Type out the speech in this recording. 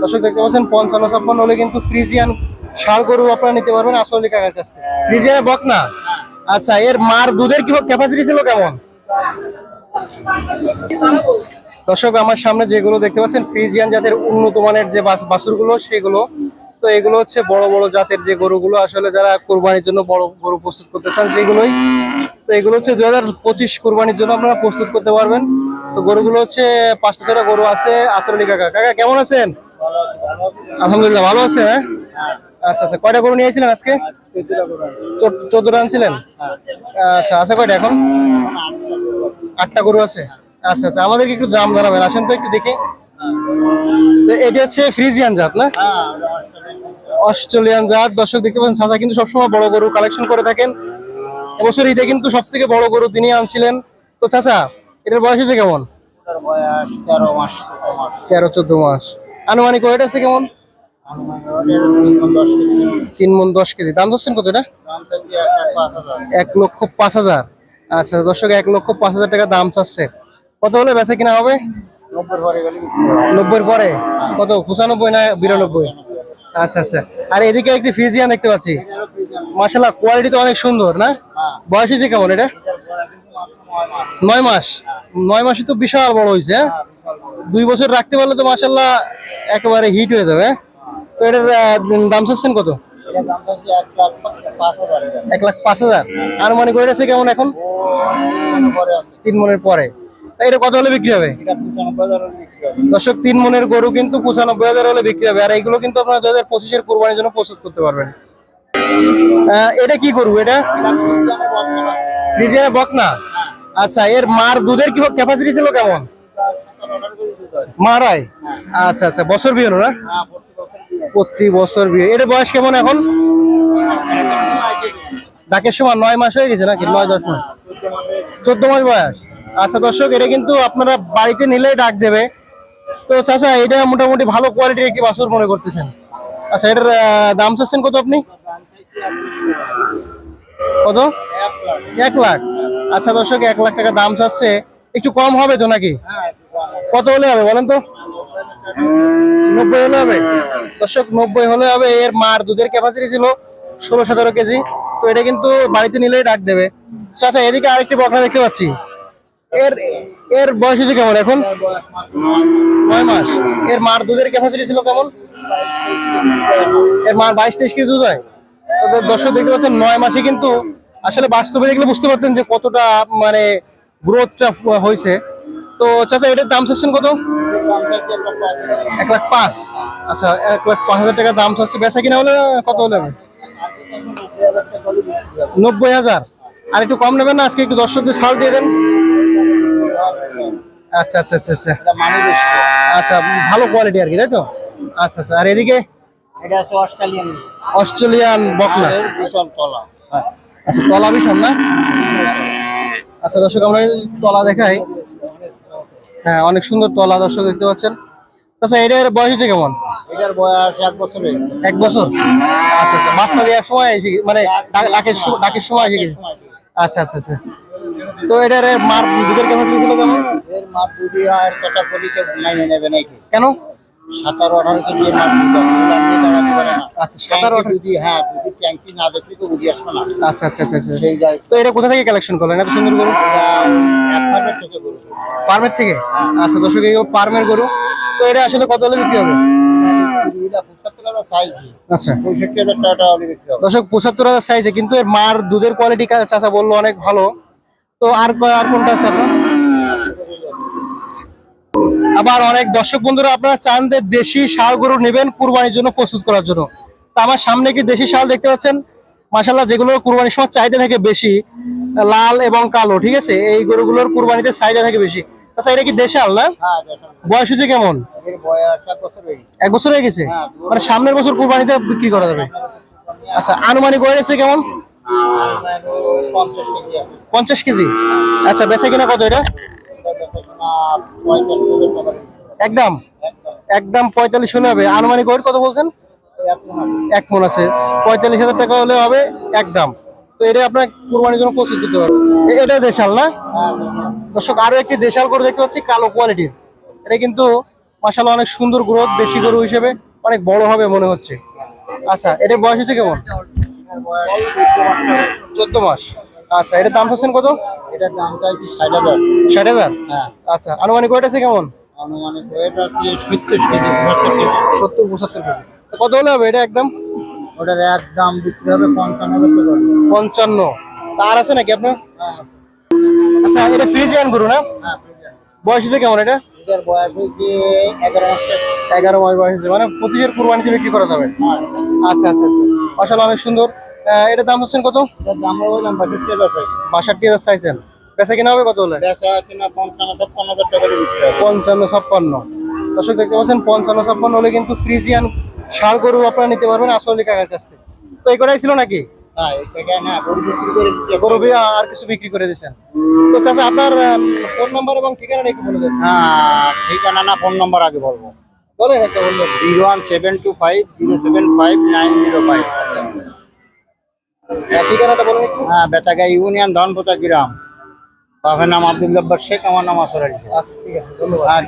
দর্শক দেখতে পাচ্ছেন পঞ্চান্ন ছাপ্পান্ন হলে কিন্তু ফ্রিজিয়ান ষাড় গরু আপনারা নিতে পারবেন আসলে কাকার কাছ থেকে। ফ্রিজিয়ানের বক না আচ্ছা এর মার দুধের কি ক্যাপাসিটি ছিল কেমন? দর্শক আমার সামনে যেগুলো দেখতে পাচ্ছেন ফ্রিজিয়ান জাতের উন্নত মানের যে বাস- বাছুরগুলো সেগুলো। তো এগুলো হচ্ছে বড় বড় জাতের যে গরুগুলো আসলে যারা কোরবানির জন্য বড় গরু প্রস্তুত করতে চান সেগুলোই। তো এগুলো হচ্ছে দু হাজার পঁচিশ কোরবানির জন্য আপনারা প্রস্তুত করতে পারবেন। তো গরুগুলো হচ্ছে পাঁচটা ছটা গরু আছে। আসরলি কাকা কাকা কেমন আছেন? আলহামদুলিল্লাহ ভালো আছে হ্যাঁ? আচ্ছা আচ্ছা কয়টা গরু নিয়েছিলেন আজকে? চোদ্দটা আনছিলেন আচ্ছা আছে কয়টা এখন? আটটা গরু আছে। আচ্ছা আচ্ছা আমাদেরকে একটু দাম জানাবেন আসেন তো একটু দেখি। তো এটা হচ্ছে ফ্রিজিয়ান জাত না? অস্ট্রেলিয়ান জাত দর্শক দেখতে পাচ্ছেন চাচা কিন্তু সবসময় বড় গরু কালেকশন করে থাকেন। এবছর ঈদে কিন্তু সব থেকে বড় গরু তিনি আনছিলেন। তো চাচা এটার বয়স হয়েছে কেমন? তেরো চোদ্দ মাস। আনুমানিক ওয়েট আছে কেমন? তিন মন দশ কেজি। দাম ধরছেন কত এটা? এক লক্ষ পাঁচ হাজার। আচ্ছা দর্শক, এক লক্ষ পাঁচ হাজার টাকা দাম চাচ্ছে। কত হলে বেচা কিনা হবে? নব্বই পরে। কত? পঁচানব্বই না বিরানব্বই? আচ্ছা আচ্ছা। আর এদিকে একটি ফিজিয়ান দেখতে পাচ্ছি। মাসাল্লাহ কোয়ালিটি তো অনেক সুন্দর, না? বয়স হয়েছে কেমন এটা? নয় মাস। নয় মাসে তো বিশাল বড় হয়েছে হ্যাঁ? দুই বছর রাখতে পারলে তো মাসাল্লাহ একেবারে হিট হয়ে যাবে? তো এটার দাম চাচ্ছেন কত? এক লাখ পাঁচ হাজার। আর পাঁচ হাজার আছে কেমন এখন? তিন মনের পরে। এটা কত হলে বিক্রি হবে? দর্শক, তিন মনের গরু কিন্তু পঁচানব্বই হাজার হলে বিক্রি হবে। আর এইগুলো কিন্তু আপনারা দু হাজার পঁচিশের কোরবানির জন্য প্রস্তুত করতে পারবেন। এটা কি গরু এটা? ফ্রিজিয়ানা বকনা। আচ্ছা এর মার দুধের কি ক্যাপাসিটি ছিল কেমন? মারাই? আচ্ছা আচ্ছা বছর বিয়ে না? প্রতি বছর বিয়ে। এর বয়স কেমন এখন? ডাকের সময় নয় মাস হয়ে গেছে নাকি? নয়, দশ মাস। চোদ্দ মাস বয়স। আচ্ছা দর্শক, এটা কিন্তু আপনারা বাড়িতে নিলেই ডাক দেবে। তো চাচা, এটা মোটামুটি ভালো কোয়ালিটির একটি বাছুর মনে করতেছেন। আচ্ছা এটার দাম চাচ্ছেন কত আপনি? কত? এক লাখ। আচ্ছা দর্শক, এক লাখ টাকা দাম চাচ্ছে। একটু কম হবে তো নাকি? কত হলে হবে বলেন তো? নব্বই হলে হবে? দর্শক, নব্বই হলে হবে। এর মার দুধের ক্যাপাসিটি ছিল ষোলো, সতেরো কেজি। তো এটা কিন্তু বাড়িতে নিলেই ডাক দেবে। আচ্ছা এদিকে আরেকটি বকনা দেখতে পাচ্ছি। এর এর বয়স হয়েছে কেমন এখন? নয় মাস। এর মার দুধের ক্যাপাসিটি ছিল কেমন? এর মার বাইশ তেইশ কেজি দুধ হয়। দর্শক দেখতে পাচ্ছেন, নয় মাসে কিন্তু আসলে বাস্তবে দেখলে বুঝতে পারতেন যে কতটা মানে গ্রোথটা হয়েছে। তো চাচা, এটার দাম চাচ্ছেন কত? এক লাখ পাঁচ। আচ্ছা এক লাখ পাঁচ হাজার টাকা দাম চাচ্ছে। বেচা কিনা হলে কত হলে নব্বই হাজার। আর একটু কম নেবেন না, আজকে একটু দর্শকদের ছাড় দিয়ে দেন। আচ্ছা আচ্ছা আচ্ছা আচ্ছা। আচ্ছা ভালো কোয়ালিটি আর কি, তাই তো? আচ্ছা আচ্ছা। আর এদিকে? এটা অস্ট্রেলিয়ান অস্ট্রেলিয়ান বকনা। আচ্ছা তলা ভীষণ না? আচ্ছা দর্শক, আমরা তলা দেখাই। হ্যাঁ অনেক সুন্দর তলা দর্শক দেখতে পাচ্ছেন। আচ্ছা এটার বয়স হচ্ছে কেমন? এটার বয়স এক বছরে এক বছর? আচ্ছা আচ্ছা। বাচ্চা দেওয়ার সময় এসে মানে ডাকের ডাকের সময় এসে গেছে। আচ্ছা আচ্ছা আচ্ছা। তো এটার মার দুধের ক্যাপাসিটি ছিল কেমন? এর মাপ দুধি আর ক্যাটাগরিকে মাইনে নেবে নাকি? কেন? সাতারো আঠারো কেজি মাপ দুধ না আচ্ছা দুধি হ্যাঁ দুধি ট্যাঙ্কি না দেখলে তো বুঝে আসবে না। আচ্ছা আচ্ছা আচ্ছা আচ্ছা। সেই যায়। তো এটা কোথা থেকে কালেকশন করলেন? এত সুন্দর গরু? ফার্মের থেকে গরু। ফার্মের থেকে? আচ্ছা দর্শক এই ফার্মের গরু। তো এটা আসলে কত হলে বিক্রি হবে? পঁচাত্তর হাজার সাইজ আচ্ছা। পঁয়ষট্টি হাজার টাকা হলে বিক্রি হবে। দর্শক পঁচাত্তর হাজার সাইজে কিন্তু এর মার দুধের কোয়ালিটি চাচা বলল অনেক ভালো। তো আর আর কোনটা আছে আপনার? আবার অনেক দর্শক বন্ধুরা আপনারা চান যে দেশি ষাঁড় গরু নেবেন কুরবানির জন্য প্রস্তুত করার জন্য। তা আমার সামনে কি দেশি ষাঁড় দেখতে পাচ্ছেন? মাসাল্লাহ যেগুলো কুরবানির সময় চাহিদা থাকে বেশি লাল এবং কালো ঠিক আছে? এই গরুগুলোর কুরবানিতে চাহিদা থাকে বেশি। আচ্ছা এটা কি দেশাল না? হ্যাঁ বয়স হচ্ছে কেমন? এক বছর হয়ে গেছে। হয়ে গেছে মানে সামনের বছর কুরবানিতে বিক্রি করা যাবে। আচ্ছা আনুমানিক কেমন? পঞ্চাশ কেজি পঞ্চাশ কেজি। আচ্ছা বেচা কিনা কত এটা? একদম। একদম পঁয়তাল্লিশ হলে হবে। আনুমানিক ওয়েট কত বলছেন? এক। মন আছে। পঁয়তাল্লিশ হাজার টাকা হলে হবে একদম। তো এটা আপনার কোরবানির জন্য প্রস্তুত করতে পারবেন। এটা দেশাল না? দর্শক, আরও একটি দেশাল করে দেখতে পাচ্ছি, কালো কোয়ালিটির। এটা কিন্তু মাসাল্লাহ অনেক সুন্দর গ্রোথ, দেশি গরু হিসেবে অনেক বড় হবে মনে হচ্ছে। আচ্ছা এটা বয়স হচ্ছে কেমন? চোদ্দ মাস। আচ্ছা এটার দাম পাচ্ছেন কত? এটার দাম চাইছি ষাট হাজার। ষাট হাজার? হ্যাঁ। আচ্ছা আনুমানিক ওয়েট আছে কেমন? আনুমানিক ওয়েট আছে সত্তর কেজি পঁচাত্তর কেজি। সত্তর পঁচাত্তর কেজি। কত হলে হবে এটা একদম? ওটার এক দাম বিক্রি হবে পঞ্চান্ন পঞ্চান্ন। তার আছে নাকি আপনার? হ্যাঁ। আচ্ছা এটা ফ্রিজিয়ান গরু না? হ্যাঁ বয়স হচ্ছে কেমন এটা? এটার বয়স হয়েছে এগারো মাস এগারো মাস বয়স হচ্ছে মানে পঁচিশের কুরবানিতে বিক্রি করা যাবে। হ্যাঁ। আচ্ছা আচ্ছা আচ্ছা। অনেক সুন্দর। এটার দাম হচ্ছেন কত? দাম বাষট্টি হাজার চাইছেন। বেচা কিনা হবে কত হলে? পঞ্চান্ন ছাপ্পান্ন দর্শক দেখতে পাচ্ছেন পঞ্চান্ন ছাপ্পান্ন হলে কিন্তু ফ্রিজিয়ান ষাড় গরু আপনারা নিতে পারবেন আসলে কাকার কাছ থেকে। তো এই কটাই ছিল নাকি? হ্যাঁ গরু আর কিছু বিক্রি করে দিয়েছেন। তো চাচা আপনার ফোন নাম্বার এবং ঠিকানাটা একটু বলে দেন। হ্যাঁ ঠিকানা না ফোন নম্বর আগে বলব। বলেন একটা বললেন zero one seven two five zero seven five nine zero five. ঠিকানাটা বলেন একটু? হ্যাঁ বেটাগা ইউনিয়ন ধনপোতা গ্রাম। বাপের নাম আব্দুল শেখ আমার নাম আসর আলী আচ্ছা ঠিক আছে ধন্যবাদ। আর